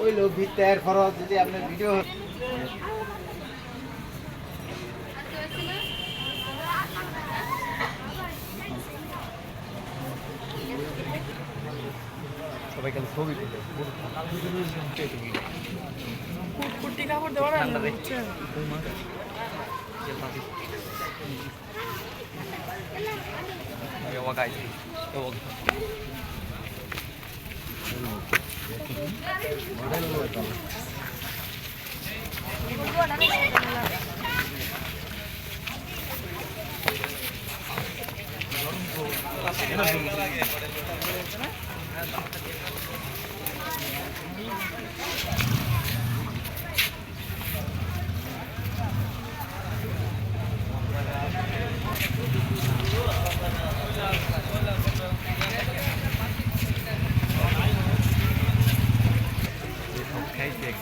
ওই লোক ভিত্তে এর খরচ যদি আপনার ভিডিও সবাই খালি কুর্তি কাপড় দেওয়ার ঠান্ডা помогайте. Вот. Gracias. ખાઈ